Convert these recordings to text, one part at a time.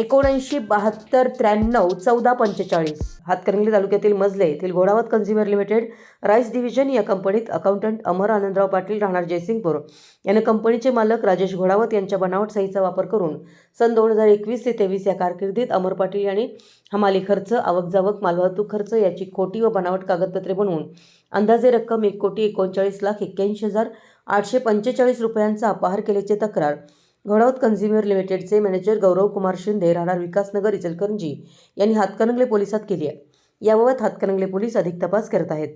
एकोणऐंशी बहात्तर त्र्याण्णव चौदा पंचेचाळीस. हातकणंगले तालुक्यातील मजले येथील Ghodawat consumer limited rice division या कंपनीत अकाउंटंट अमर आनंदराव पाटील राहणार जयसिंगपूर. याने कंपनीचे मालक राजेश घोडावत यांच्या बनावट सहीचा वापर करून सन दोन हजार एकवीस ते तेवीस या कारकिर्दीत अमर पाटील यांनी हमाली खर्च आवक जावक मालवाहतूक खर्च याची खोटी व बनावट कागदपत्रे बनवून अंदाजे रक्कम एक कोटी एकोणचाळीस लाख एक्क्याऐंशी हजार आठशे पंचेचाळीस रुपयांचा अपहार केल्याची तक्रार घडवत कन्झ्युमर लिमिटेडचे मॅनेजर गौरव कुमार शिंदे राहणार विकासनगर इचलकरंजी यांनी हातकणंगले पोलिसात केली आहे. याबाबत हातकणंगले पोलीस अधिक तपास करत आहेत.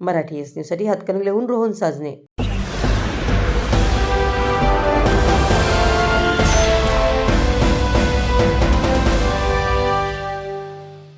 मराठी एस न्यूजसाठी हातकणंगलेहून रोहन साजने.